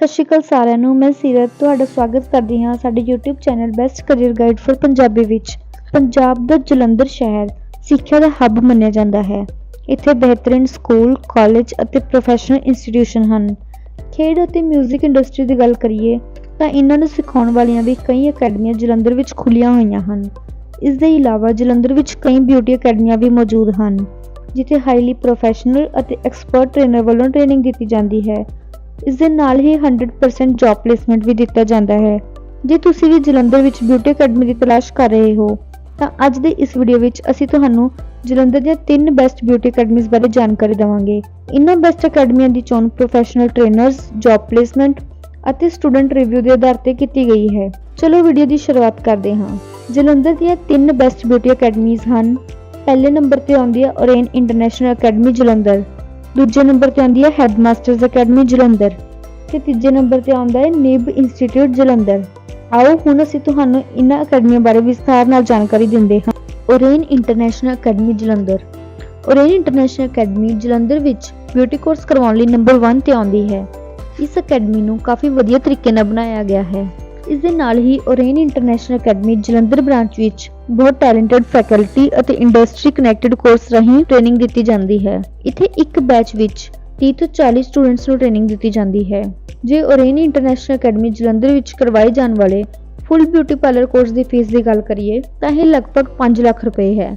ਸਤਿ ਸ਼੍ਰੀ ਅਕਾਲ ਸਾਰਿਆਂ ਨੂੰ। ਮੈਂ ਸੀਰਤ ਤੁਹਾਡਾ ਸਵਾਗਤ ਕਰਦੀ ਹਾਂ ਸਾਡੇ YouTube channel best career guide for Punjabi ਵਿੱਚ। ਪੰਜਾਬ ਦਾ ਜਲੰਧਰ ਸ਼ਹਿਰ ਸਿੱਖਿਆ ਦਾ ਹੱਬ ਮੰਨਿਆ ਜਾਂਦਾ ਹੈ। ਇੱਥੇ ਬਿਹਤਰੀਨ ਸਕੂਲ ਕਾਲਜ ਅਤੇ ਪ੍ਰੋਫੈਸ਼ਨਲ ਇੰਸਟੀਟਿਊਸ਼ਨ ਹਨ। ਖੇਡ ਅਤੇ 뮤직 ਇੰਡਸਟਰੀ ਦੀ ਗੱਲ ਕਰੀਏ ਤਾਂ ਇਹਨਾਂ ਨੂੰ ਸਿਖਾਉਣ ਵਾਲੀਆਂ ਵੀ ਕਈ ਅਕੈਡਮੀਆਂ ਜਲੰਧਰ ਵਿੱਚ ਖੁੱਲੀਆਂ ਹੋਈਆਂ ਹਨ। ਇਸ ਦੇ ਇਲਾਵਾ ਜਲੰਧਰ ਵਿੱਚ ਕਈ ਬਿਊਟੀ ਅਕੈਡਮੀਆਂ ਵੀ ਮੌਜੂਦ ਹਨ, ਜਿੱਥੇ ਹਾਈਲੀ ਪ੍ਰੋਫੈਸ਼ਨਲ ਅਤੇ ਐਕਸਪਰਟ ਟ੍ਰੇਨਰ ਵੱਲੋਂ ਟ੍ਰੇਨਿੰਗ ਦਿੱਤੀ ਜਾਂਦੀ ਹੈ। ਇਸ ਦੇ ਨਾਲ ਹੀ 100% ਜੌਬ ਪਲੇਸਮੈਂਟ ਵੀ ਦਿੱਤਾ ਜਾਂਦਾ ਹੈ। ਜੇ ਤੁਸੀਂ ਵੀ ਜਲੰਧਰ ਵਿੱਚ ਬਿਊਟੀ ਅਕੈਡਮੀ ਦੀ ਤਲਾਸ਼ ਕਰ ਰਹੇ ਹੋ, ਤਾਂ ਅੱਜ ਦੇ ਇਸ ਵੀਡੀਓ ਵਿੱਚ ਅਸੀਂ ਤੁਹਾਨੂੰ ਜਲੰਧਰ ਦੀਆਂ ਤਿੰਨ ਬੈਸਟ ਬਿਊਟੀ ਅਕੈਡਮੀਜ਼ ਬਾਰੇ ਜਾਣਕਾਰੀ ਦੇਵਾਂਗੇ। ਇਨ੍ਹਾਂ ਬੈਸਟ ਅਕੈਡਮੀਆਂ ਦੀ ਚੋਣ ਪ੍ਰੋਫੈਸ਼ਨਲ ਟ੍ਰੇਨਰਸ ਜੌਬ ਪਲੇਸਮੈਂਟ ਅਤੇ ਸਟੂਡੈਂਟ ਰਿਵਿਊ ਦੇ ਆਧਾਰ ਤੇ ਕੀਤੀ ਗਈ ਹੈ। ਚਲੋ ਵੀਡੀਓ ਦੀ ਸ਼ੁਰੂਆਤ ਕਰਦੇ ਹਾਂ। ਜਲੰਧਰ ਦੀਆਂ ਤਿੰਨ ਬੈਸਟ ਬਿਊਟੀ ਅਕੈਡਮੀਜ਼ ਹਨ। ਪਹਿਲੇ ਨੰਬਰ ਤੇ ਆਉਂਦੀ ਹੈ ਓਰੇਨ ਇੰਟਰਨੈਸ਼ਨਲ ਅਕੈਡਮੀ ਜਲੰਧਰ। ਦੂਜੇ ਨੰਬਰ ਤੇ ਆਉਂਦੀ ਹੈ ਹੈਡਮਾਸਟਰਸ ਅਕੈਡਮੀ ਜਲੰਧਰ। ਤੇ ਤੀਜੇ ਨੰਬਰ ਤੇ ਆਉਂਦਾ ਹੈ ਨਿਬ ਇੰਸਟੀਚਿਊਟ ਜਲੰਧਰ। ਆਓ ਹੁਣ ਅਸੀਂ ਤੁਹਾਨੂੰ ਇਹਨਾਂ ਅਕੈਡਮੀਆਂ ਬਾਰੇ ਵਿਸਥਾਰ ਨਾਲ ਜਾਣਕਾਰੀ ਦਿੰਦੇ ਹਾਂ। Orane international academy Jalandhar. Orane international academy Jalandhar ਵਿੱਚ ਬਿਊਟੀ ਕੋਰਸ ਕਰਵਾਉਣ ਲਈ ਨੰਬਰ 1 ਤੇ ਆਉਂਦੀ ਹੈ। ਇਸ ਅਕੈਡਮੀ ਨੂੰ ਕਾਫੀ ਵਧੀਆ ਤਰੀਕੇ ਨਾਲ ਬਣਾਇਆ ਗਿਆ ਹੈ। ਇਸ ਦੇ ਨਾਲ ਹੀ Orane international academy Jalandhar branch ਵਿੱਚ ਬਹੁਤ ਟੈਲੈਂਟਡ ਫੈਕਲਟੀ ਅਤੇ ਇੰਡਸਟਰੀ ਕਨੈਕਟਡ ਕੋਰਸ ਰਾਹੀਂ ਟ੍ਰੇਨਿੰਗ ਦਿੱਤੀ ਜਾਂਦੀ ਹੈ। ਇੱਥੇ ਇੱਕ ਬੈਚ ਵਿੱਚ 30 ਤੋਂ 40 ਸਟੂਡੈਂਟਸ ਨੂੰ ਟ੍ਰੇਨਿੰਗ ਦਿੱਤੀ ਜਾਂਦੀ ਹੈ। ਜੇ ਓਰੇਨ ਇੰਟਰਨੈਸ਼ਨਲ ਅਕੈਡਮੀ ਜਲੰਧਰ ਵਿੱਚ ਕਰਵਾਏ ਜਾਣ ਵਾਲੇ ਫੁੱਲ ਬਿਊਟੀ ਪਾਰਲਰ ਕੋਰਸ ਦੀ ਫੀਸ ਦੀ ਗੱਲ ਕਰੀਏ, ਤਾਂ ਇਹ ਲਗਭਗ 5 ਲੱਖ ਰੁਪਏ ਹੈ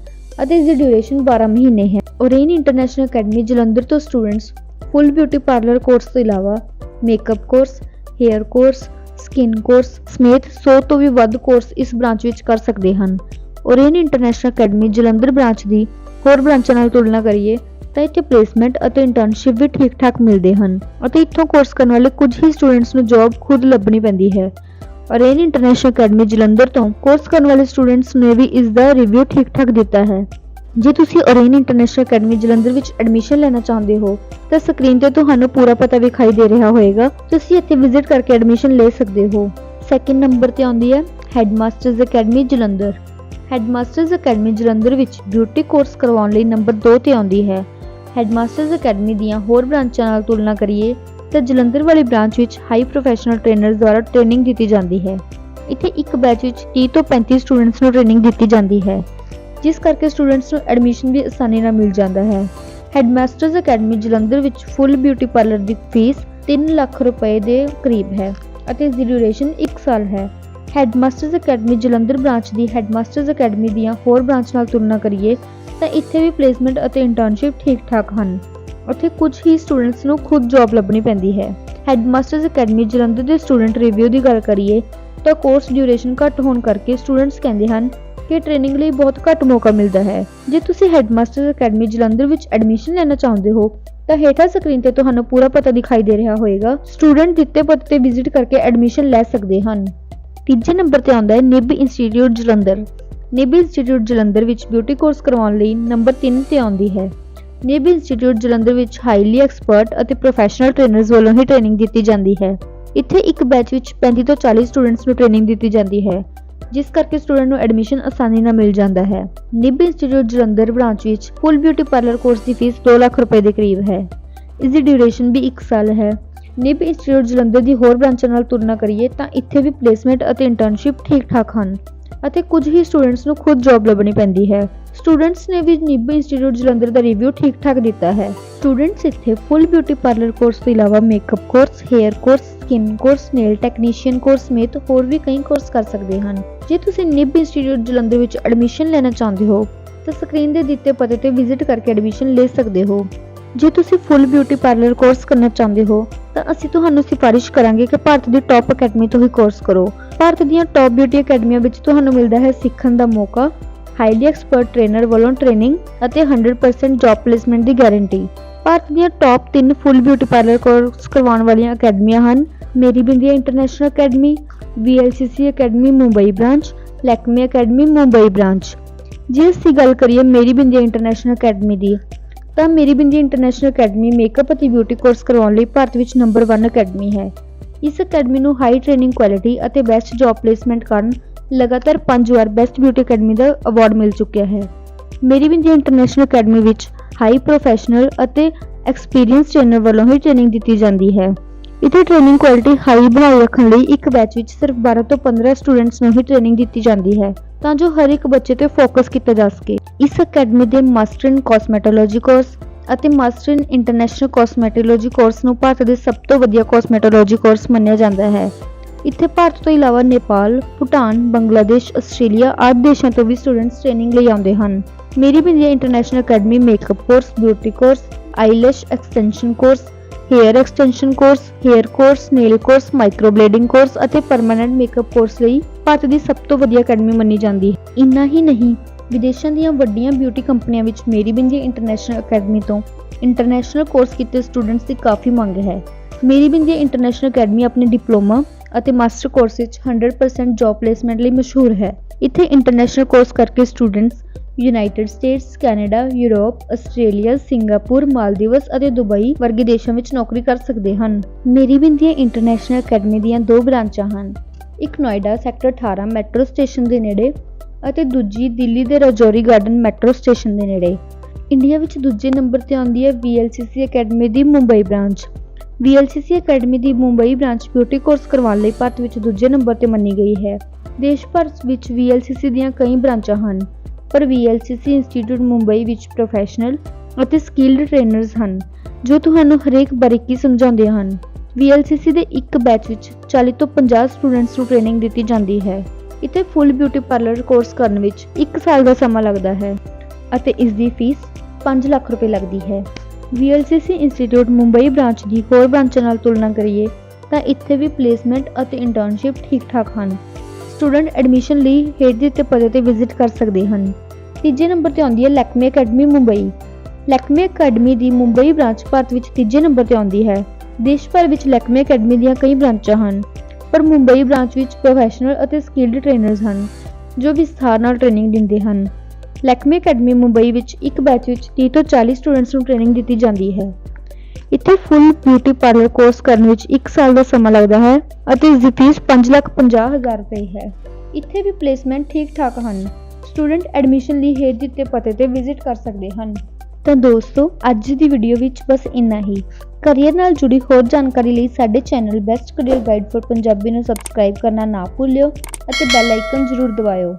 ਅਤੇ ਇਸ ਦੀ ਡਿਊਰੇਸ਼ਨ 12 ਮਹੀਨੇ ਹੈ। ਓਰੇਨ ਇੰਟਰਨੈਸ਼ਨਲ ਅਕੈਡਮੀ ਜਲੰਧਰ ਤੋਂ students full beauty parlour course ਤੋਂ ਇਲਾਵਾ makeup course hair course skin course ਸਮੇਤ 100 ਤੋਂ ਵੀ ਵੱਧ ਕੋਰਸ ਇਸ ਬ੍ਰਾਂਚ ਵਿੱਚ ਕਰ ਸਕਦੇ ਹਨ। Orane international academy Jalandhar branch ਦੀ ਹੋਰ ਬ੍ਰਾਂਚਾਂ ਨਾਲ ਤੁਲਨਾ ਕਰੀਏ, ਤਾਂ ਇੱਥੇ ਪਲੇਸਮੈਂਟ ਅਤੇ ਇੰਟਰਨਸ਼ਿਪ ਵੀ ਠੀਕ-ਠਾਕ ਮਿਲਦੇ ਹਨ ਅਤੇ ਇੱਥੋਂ ਕੋਰਸ ਕਰਨ ਵਾਲੇ ਕੁਝ ਹੀ ਸਟੂਡੈਂਟਸ ਨੂੰ ਜੌਬ ਖੁਦ ਲੱਭਣੀ ਪੈਂਦੀ ਹੈ। ਓਰੇਨ ਇੰਟਰਨੈਸ਼ਨਲ ਅਕੈਡਮੀ ਜਲੰਧਰ ਤੋਂ ਕੋਰਸ ਕਰਨ ਵਾਲੇ ਸਟੂਡੈਂਟਸ ਨੇ ਵੀ ਇਸ ਦਾ ਰਿਵਿਊ ਠੀਕ-ਠਾਕ ਦਿੱਤਾ ਹੈ। ਜੇ ਤੁਸੀਂ ਓਰੇਨ ਇੰਟਰਨੈਸ਼ਨਲ ਅਕੈਡਮੀ ਜਲੰਧਰ ਵਿੱਚ ਐਡਮਿਸ਼ਨ ਲੈਣਾ ਚਾਹੁੰਦੇ ਹੋ, ਤਾਂ ਸਕਰੀਨ ਤੇ ਤੁਹਾਨੂੰ ਪੂਰਾ ਪਤਾ ਵਿਖਾਈ ਦੇ ਰਿਹਾ ਹੋਵੇਗਾ ਤੁਸੀਂ ਇੱਥੇ ਵਿਜ਼ਿਟ ਕਰਕੇ ਐਡਮਿਸ਼ਨ ਲੈ ਸਕਦੇ ਹੋ। ਸੈਕਿੰਡ ਨੰਬਰ ਤੇ ਆਉਂਦੀ ਹੈ Headmasters academy Jalandhar. Headmasters academy Jalandhar ਵਿੱਚ ਬਿਊਟੀ ਕੋਰਸ ਕਰਵਾਉਣ ਲਈ ਨੰਬਰ 2 ਤੇ ਆਉਂਦੀ ਹੈ। ਹੈਡਮਾਸਟਰਸ ਅਕੈਡਮੀ ਦੀਆਂ ਹੋਰ ਬ੍ਰਾਂਚਾਂ ਨਾਲ ਤੁਲਨਾ ਕਰੀਏ ਤਾਂ ਜਲੰਧਰ ਵਾਲੀ ਬ੍ਰਾਂਚ ਵਿੱਚ ਹਾਈ ਪ੍ਰੋਫੈਸ਼ਨਲ ਟ੍ਰੇਨਰਸ ਦੁਆਰਾ ਟ੍ਰੇਨਿੰਗ ਦਿੱਤੀ ਜਾਂਦੀ ਹੈ। ਇੱਥੇ ਇੱਕ ਬੈਚ ਵਿੱਚ 30 ਤੋਂ 35 ਸਟੂਡੈਂਟਸ ਨੂੰ ਟ੍ਰੇਨਿੰਗ ਦਿੱਤੀ ਜਾਂਦੀ ਹੈ, ਜਿਸ ਕਰਕੇ ਸਟੂਡੈਂਟਸ ਨੂੰ ਐਡਮਿਸ਼ਨ ਵੀ ਆਸਾਨੀ ਨਾਲ ਮਿਲ ਜਾਂਦਾ ਹੈ। ਹੈਡਮਾਸਟਰਸ ਅਕੈਡਮੀ ਜਲੰਧਰ ਵਿੱਚ ਫੁੱਲ ਬਿਊਟੀ ਪਾਰਲਰ ਦੀ ਫੀਸ 3 ਲੱਖ ਰੁਪਏ ਦੇ ਕਰੀਬ ਹੈ ਅਤੇ ਇਸ ਦੀ ਡਿਊਰੇਸ਼ਨ 1 ਸਾਲ ਹੈ। ਹੈਡਮਾਸਟਰਸ ਅਕੈਡਮੀ ਜਲੰਧਰ ਬ੍ਰਾਂਚ ਦੀ ਹੈਡਮਾਸਟਰਸ ਅਕੈਡਮੀ ਦੀਆਂ ਹੋਰ ਬ੍ਰਾਂਚ ਨਾਲ ਤੁਲਨਾ ਕਰੀਏ, ਤਾਂ ਇੱਥੇ ਵੀ ਪਲੇਸਮੈਂਟ ਅਤੇ ਇੰਟਰਨਸ਼ਿਪ ਠੀਕ-ਠਾਕ ਹਨ। ਉੱਥੇ ਕੁਝ ਹੀ ਸਟੂਡੈਂਟਸ ਨੂੰ ਖੁਦ ਜੌਬ ਲੱਭਣੀ ਪੈਂਦੀ ਹੈ। ਹੈਡਮਾਸਟਰਸ ਅਕੈਡਮੀ ਜਲੰਧਰ ਦੇ ਸਟੂਡੈਂਟ ਰਿਵਿਊ ਦੀ ਗੱਲ ਕਰੀਏ, ਤਾਂ ਕੋਰਸ ਡਿਊਰੇਸ਼ਨ ਘੱਟ ਹੋਣ ਕਰਕੇ ਸਟੂਡੈਂਟਸ ਕਹਿੰਦੇ ਹਨ ਕਿ ਟ੍ਰੇਨਿੰਗ ਲਈ ਬਹੁਤ ਘੱਟ ਮੌਕਾ ਮਿਲਦਾ ਹੈ। ਜੇ ਤੁਸੀਂ ਹੈਡਮਾਸਟਰਸ ਅਕੈਡਮੀ ਜਲੰਧਰ ਵਿੱਚ ਐਡਮਿਸ਼ਨ ਲੈਣਾ ਚਾਹੁੰਦੇ ਹੋ, ਤਾਂ ਹੇਠਾਂ ਸਕਰੀਨ ਤੇ ਤੁਹਾਨੂੰ ਪੂਰਾ ਪਤਾ ਦਿਖਾਈ ਦੇ ਰਿਹਾ ਹੋਵੇਗਾ ਸਟੂਡੈਂਟ ਦਿੱਤੇ ਪਤੇ ਤੇ ਵਿਜ਼ਿਟ ਕਰਕੇ ਐਡਮਿਸ਼ਨ ਲੈ ਸਕਦੇ ਹਨ। ਤੀਜੇ ਨੰਬਰ ਤੇ ਆਉਂਦਾ ਹੈ nib institute Jalandhar. Nib institute Jalandhar ਵਿੱਚ ਬਿਊਟੀ ਕੋਰਸ ਕਰਵਾਉਣ ਲਈ ਨੰਬਰ 3 ਤੇ ਆਉਂਦੀ ਹੈ। ਨਿਬ ਇੰਸਟੀਚਿਊਟ ਜਲੰਧਰ ਵਿੱਚ ਹਾਈਲੀ ਐਕਸਪਰਟ ਅਤੇ ਪ੍ਰੋਫੈਸ਼ਨਲ ਟ੍ਰੇਨਰਸ ਵੱਲੋਂ ਹੀ ਟ੍ਰੇਨਿੰਗ ਦਿੱਤੀ ਜਾਂਦੀ ਹੈ। ਇੱਥੇ ਇੱਕ ਬੈਚ ਵਿੱਚ 35 ਤੋਂ 40 ਸਟੂਡੈਂਟਸ ਨੂੰ ਟ੍ਰੇਨਿੰਗ ਦਿੱਤੀ ਜਾਂਦੀ ਹੈ, ਜਿਸ ਕਰਕੇ ਸਟੂਡੈਂਟ ਨੂੰ ਐਡਮਿਸ਼ਨ ਆਸਾਨੀ ਨਾਲ ਮਿਲ ਜਾਂਦਾ ਹੈ। ਨਿਬ ਇੰਸਟੀਚਿਊਟ ਜਲੰਧਰ ਬ੍ਰਾਂਚ ਵਿੱਚ ਫੁੱਲ ਬਿਊਟੀ ਪਾਰਲਰ ਕੋਰਸ ਦੀ ਫੀਸ 2 ਲੱਖ ਰੁਪਏ ਦੇ ਕਰੀਬ ਹੈ। ਇਸ ਦੀ ਡਿਊਰੇਸ਼ਨ ਵੀ 1 ਸਾਲ ਹੈ। ਨਿਬ ਇੰਸਟੀਚਿਊਟ ਜਲੰਧਰ ਦੀ ਹੋਰ ਬ੍ਰਾਂਚਾਂ ਨਾਲ ਤੁਲਨਾ ਕਰੀਏ ਤਾਂ ਇੱਥੇ ਵੀ ਪਲੇਸਮੈਂਟ ਅਤੇ ਇੰਟਰਨਸ਼ਿਪ ਠੀਕ-ਠਾਕ ਹਨ ਅਤੇ ਕੁਝ ਹੀ ਸਟੂਡੈਂਟਸ ਨੂੰ ਖੁਦ ਜੌਬ ਲੱਭਣੀ ਪੈਂਦੀ ਹੈ। ਸਟੂਡੈਂਟਸ ਨੇ ਵੀ ਨਿਬ ਇੰਸਟੀਚਿਊਟ ਜਲੰਧਰ ਦਾ ਰਿਵਿਊ ਠੀਕ-ਠਾਕ ਦਿੱਤਾ ਹੈ। ਸਟੂਡੈਂਟਸ ਇੱਥੇ ਫੁੱਲ ਬਿਊਟੀ ਪਾਰਲਰ ਕੋਰਸ ਤੋਂ ਇਲਾਵਾ makeup course hair course skin course nail technician course ਸਮੇਤ ਹੋਰ ਵੀ ਕਈ ਕੋਰਸ ਕਰ ਸਕਦੇ ਹਨ। ਜੇ ਤੁਸੀਂ ਨਿਬ ਇੰਸਟੀਚਿਊਟ ਜਲੰਧਰ ਵਿੱਚ ਐਡਮਿਸ਼ਨ ਲੈਣਾ ਚਾਹੁੰਦੇ ਹੋ, ਤਾਂ ਸਕਰੀਨ ਦੇ ਦਿੱਤੇ ਪਤੇ ਤੇ ਵਿਜ਼ਿਟ ਕਰਕੇ ਐਡਮਿਸ਼ਨ ਲੈ ਸਕਦੇ ਹੋ। ਜੇ ਤੁਸੀਂ ਫੁੱਲ ਬਿਊਟੀ ਪਾਰਲਰ ਕੋਰਸ ਕਰਨਾ ਚਾਹੁੰਦੇ ਹੋ ਤਾਂ ਅਸੀਂ ਤੁਹਾਨੂੰ ਸਿਫਾਰਿਸ਼ ਕਰਾਂਗੇ ਕਿ ਭਾਰਤ ਦੀ ਟੌਪ ਅਕੈਡਮੀ ਤੋਂ ਹੀ ਕੋਰਸ ਕਰੋ। ਭਾਰਤ ਦੀਆਂ ਟੌਪ ਬਿਊਟੀ ਅਕੈਡਮੀਆਂ ਵਿੱਚ ਤੁਹਾਨੂੰ ਮਿਲਦਾ ਹੈ ਸਿੱਖਣ ਦਾ ਮੌਕਾ ਹਾਈਲੀ ਐਕਸਪਰਟ ਟ੍ਰੇਨਰ ਵੱਲੋਂ ਟ੍ਰੇਨਿੰਗ ਅਤੇ 100% ਜੌਬ ਪਲੇਸਮੈਂਟ ਦੀ ਗਾਰੰਟੀ ਭਾਰਤ ਦੀਆਂ top 3 full beauty parlour course ਕਰਵਾਉਣ ਵਾਲੀਆਂ ਅਕੈਡਮੀਆਂ ਹਨ, Meri Bindiya international academy VLCC academy Mumbai branch Lakme academy Mumbai branch ਜੇ ਅਸੀਂ ਗੱਲ ਕਰੀਏ, ਮੇਰੀ ਬਿੰਦੀਆਂ ਇੰਟਰਨੈਸ਼ਨਲ ਅਕੈਡਮੀ ਦੀ ਤਾਂ Meri Bindi international academy makeup ਅਤੇ ਬਿਊਟੀ ਕੋਰਸ ਕਰਵਾਉਣ ਲਈ ਭਾਰਤ ਵਿੱਚ ਨੰਬਰ 1 ਅਕੈਡਮੀ ਹੈ। ਇਸ ਅਕੈਡਮੀ ਨੂੰ ਹਾਈ ਟ੍ਰੇਨਿੰਗ ਕੁਆਲਿਟੀ ਅਤੇ ਬੈਸਟ ਜੌਬ ਪਲੇਸਮੈਂਟ ਕਾਰਨ ਲਗਾਤਾਰ 5 ਵਾਰ ਬੈਸਟ ਬਿਊਟੀ ਅਕੈਡਮੀ ਦਾ ਅਵਾਰਡ ਮਿਲ ਚੁੱਕਿਆ ਹੈ। ਮੇਰੀ ਬਿੰਦੀ ਇੰਟਰਨੈਸ਼ਨਲ ਅਕੈਡਮੀ ਵਿੱਚ ਹਾਈ ਪ੍ਰੋਫੈਸ਼ਨਲ ਅਤੇ ਐਕਸਪੀਰੀਅੰਸ ਟ੍ਰੇਨਰ ਵੱਲੋਂ ਹੀ ਟ੍ਰੇਨਿੰਗ ਦਿੱਤੀ ਜਾਂਦੀ ਹੈ। ਇੱਥੇ ਟ੍ਰੇਨਿੰਗ ਕੁਆਲਿਟੀ ਹਾਈ ਬਣਾਈ ਰੱਖਣ ਲਈ ਇੱਕ ਬੈਚ ਵਿੱਚ ਸਿਰਫ 12 ਤੋਂ 15 ਸਟੂਡੈਂਟਸ ਨੂੰ ਹੀ ਟ੍ਰੇਨਿੰਗ ਦਿੱਤੀ ਜਾਂਦੀ ਹੈ ਤਾਂ ਜੋ ਹਰ ਇੱਕ ਬੱਚੇ ਤੇ ਫੋਕਸ ਕੀਤਾ ਜਾ ਸਕੇ। ਇਸ ਅਕੈਡਮੀ ਦੇ ਮਾਸਟਰ ਇਨ ਕਾਸਮੈਟੋਲੋਜੀ ਕੋਰਸ ਅਤੇ master in international cosmetology course ਨੂੰ ਭਾਰਤ ਦੇ ਸਭ ਤੋਂ ਵਧੀਆ ਕਾਸਮੈਟੋਲੋਜੀ ਕੋਰਸ ਮੰਨਿਆ ਜਾਂਦਾ ਹੈ। ਇੱਥੇ ਭਾਰਤ ਤੋਂ ਇਲਾਵਾ ਨੇਪਾਲ, ਭੂਟਾਨ, ਬੰਗਲਾਦੇਸ਼, ਆਸਟ੍ਰੇਲੀਆ ਆਦਿ ਦੇਸ਼ਾਂ ਤੋਂ ਵੀ ਸਟੂਡੈਂਟਸ ਟ੍ਰੇਨਿੰਗ ਲਈ ਆਉਂਦੇ ਹਨ। Meri Bindiya international academy makeup course, beauty course, eyelash extension course, hair extension course, hair course, nail course, microblading course ਅਤੇ ਪਰਮਨੈਂਟ ਮੇਕਅਪ ਕੋਰਸ ਲਈ ਭਾਰਤ ਦੀ ਸਭ ਤੋਂ ਵਧੀਆ ਅਕੈਡਮੀ ਮੰਨੀ ਜਾਂਦੀ ਹੈ। ਇੰਨਾ ਹੀ ਨਹੀਂ ਵਿਦੇਸ਼ਾਂ ਦੀਆਂ ਵੱਡੀਆਂ ਬਿਊਟੀ ਕੰਪਨੀਆਂ ਵਿੱਚ ਮੇਰੀ ਬਿੰਦੀ ਇੰਟਰਨੈਸ਼ਨਲ ਅਕੈਡਮੀ ਤੋਂ ਇੰਟਰਨੈਸ਼ਨਲ ਕੋਰਸ ਕੀਤੇ ਸਟੂਡੈਂਟਸ ਦੀ ਕਾਫੀ ਮੰਗ ਹੈ। ਮੇਰੀ ਬਿੰਦੀ ਇੰਟਰਨੈਸ਼ਨਲ ਅਕੈਡਮੀ ਆਪਣੇ ਡਿਪਲੋਮਾ ਅਤੇ ਮਾਸਟਰ ਕੋਰਸ ਵਿੱਚ 100% ਜੌਬ ਪਲੇਸਮੈਂਟ ਲਈ ਮਸ਼ਹੂਰ ਹੈ। ਇੱਥੇ ਇੰਟਰਨੈਸ਼ਨਲ ਕੋਰਸ ਕਰਕੇ students United States Canada Europe Australia Singapore Maldives ਅਤੇ ਦੁਬਈ ਵਰਗੇ ਦੇਸ਼ਾਂ ਵਿੱਚ ਨੌਕਰੀ ਕਰ ਸਕਦੇ ਹਨ। ਮੇਰੀ ਬਿੰਦੀਆਂ ਇੰਟਰਨੈਸ਼ਨਲ ਅਕੈਡਮੀ ਦੀਆਂ ਦੋ ਬ੍ਰਾਂਚਾਂ ਹਨ। ਇੱਕ ਨੋਇਡਾ ਸੈਕਟਰ 18 ਮੈਟਰੋ ਸਟੇਸ਼ਨ ਦੇ ਨੇੜੇ ਅਤੇ ਦੂਜੀ ਦਿੱਲੀ ਦੇ ਰਜੌਰੀ ਗਾਰਡਨ ਮੈਟਰੋ ਸਟੇਸ਼ਨ ਦੇ ਨੇੜੇ। ਇੰਡੀਆ ਵਿੱਚ ਦੂਜੇ ਨੰਬਰ ਤੇ ਆਉਂਦੀ ਹੈ VLCC ਅਕੈਡਮੀ ਦੀ ਮੁੰਬਈ ਬ੍ਰਾਂਚ VLCC ਅਕੈਡਮੀ ਦੀ ਮੁੰਬਈ ਬ੍ਰਾਂਚ ਬਿਊਟੀ ਕੋਰਸ ਕਰਵਾਉਣ ਲਈ ਭਾਰਤ ਵਿੱਚ ਦੂਜੇ ਨੰਬਰ ਤੇ ਮੰਨੀ ਗਈ ਹੈ। ਦੇਸ਼ ਭਰ ਵਿੱਚ VLCC ਦੀਆਂ ਕਈ ਬ੍ਰਾਂਚਾਂ ਹਨ, ਪਰ VLCC ਇੰਸਟੀਚਿਊਟ ਮੁੰਬਈ ਵਿੱਚ ਪ੍ਰੋਫੈਸ਼ਨਲ ਅਤੇ ਸਕਿਲਡ ਟ੍ਰੇਨਰਸ ਹਨ, ਜੋ ਤੁਹਾਨੂੰ ਹਰੇਕ ਬਾਰੀਕੀ ਸਮਝਾਉਂਦੇ ਹਨ। VLCC ਦੇ ਇੱਕ ਬੈਚ ਵਿੱਚ 40 ਤੋਂ 50 ਸਟੂਡੈਂਟਸ ਨੂੰ ਟ੍ਰੇਨਿੰਗ ਦਿੱਤੀ ਜਾਂਦੀ ਹੈ। ਇੱਥੇ ਫੁੱਲ ਬਿਊਟੀ ਪਾਰਲਰ ਕੋਰਸ ਕਰਨ ਵਿੱਚ 1 ਸਾਲ ਦਾ ਸਮਾਂ ਲੱਗਦਾ ਹੈ ਅਤੇ ਇਸ ਦੀ ਫੀਸ 5 ਲੱਖ ਰੁਪਏ ਲੱਗਦੀ ਹੈ। VLCC ਇੰਸਟੀਚਿਊਟ ਮੁੰਬਈ ਬ੍ਰਾਂਚ ਦੀ ਹੋਰ ਬ੍ਰਾਂਚਾਂ ਨਾਲ ਤੁਲਨਾ ਕਰੀਏ ਤਾਂ ਇੱਥੇ ਵੀ ਪਲੇਸਮੈਂਟ ਅਤੇ ਇੰਟਰਨਸ਼ਿਪ ਠੀਕ-ਠਾਕ ਹਨ। ਸਟੂਡੈਂਟ ਐਡਮਿਸ਼ਨ ਲਈ ਹੇਠ ਦਿੱਤੇ ਪਤੇ ਤੇ ਵਿਜ਼ਿਟ ਕਰ ਸਕਦੇ ਹਨ। ਤੀਜੇ ਨੰਬਰ ਤੇ ਆਉਂਦੀ ਹੈ ਲੈਕਮੇ ਅਕੈਡਮੀ ਮੁੰਬਈ ਲੈਕਮੇ ਅਕੈਡਮੀ ਦੀ ਮੁੰਬਈ ਬ੍ਰਾਂਚ ਭਾਰਤ ਵਿੱਚ ਤੀਜੇ ਨੰਬਰ ਤੇ ਆਉਂਦੀ ਹੈ। ਦੇਸ਼ ਭਰ ਵਿੱਚ ਲੈਕਮੇ ਅਕੈਡਮੀ ਦੀਆਂ ਕਈ ਬ੍ਰਾਂਚਾਂ ਹਨ, ਪਰ ਮੁੰਬਈ ਬ੍ਰਾਂਚ ਵਿੱਚ ਪ੍ਰੋਫੈਸ਼ਨਲ ਅਤੇ ਸਕਿਲਡ ਟ੍ਰੇਨਰਸ ਹਨ, ਜੋ ਵਿਸਥਾਰ ਨਾਲ ਟ੍ਰੇਨਿੰਗ ਦਿੰਦੇ ਹਨ। ਲੈਕਮੇ ਅਕੈਡਮੀ ਮੁੰਬਈ ਵਿੱਚ ਇੱਕ ਬੈਚ ਵਿੱਚ 30 ਤੋਂ 40 ਸਟੂਡੈਂਟਸ ਨੂੰ ਟ੍ਰੇਨਿੰਗ ਦਿੱਤੀ ਜਾਂਦੀ ਹੈ। ਇੱਥੇ ਫੁੱਲ ਬਿਊਟੀ ਪਾਰਲਰ ਕੋਰਸ ਕਰਨ ਵਿੱਚ 1 ਸਾਲ ਦਾ ਸਮਾਂ ਲੱਗਦਾ ਹੈ ਅਤੇ ਇਸ ਦੀ ਫੀਸ 550000 ਰੁਪਏ ਹੈ। ਇੱਥੇ ਵੀ ਪਲੇਸਮੈਂਟ ਠੀਕ-ਠਾਕ ਹਨ। ਸਟੂਡੈਂਟ ਐਡਮਿਸ਼ਨ ਲਈ ਹੇਠ ਦਿੱਤੇ ਪਤੇ ਤੇ ਵਿਜ਼ਿਟ ਕਰ ਸਕਦੇ ਹਨ। ਤਾਂ ਦੋਸਤੋ, ਅੱਜ ਦੀ ਵੀਡੀਓ ਵਿੱਚ ਬਸ ਇੰਨਾ ਹੀ। ਕਰੀਅਰ ਨਾਲ ਜੁੜੀ ਹੋਰ ਜਾਣਕਾਰੀ ਲਈ ਸਾਡੇ channel best career guide for Punjabi ਨੂੰ ਸਬਸਕ੍ਰਾਈਬ ਕਰਨਾ ਨਾ ਭੁੱਲਿਓ ਅਤੇ ਬੈਲ ਆਈਕਨ ਜ਼ਰੂਰ ਦਬਾਇਓ।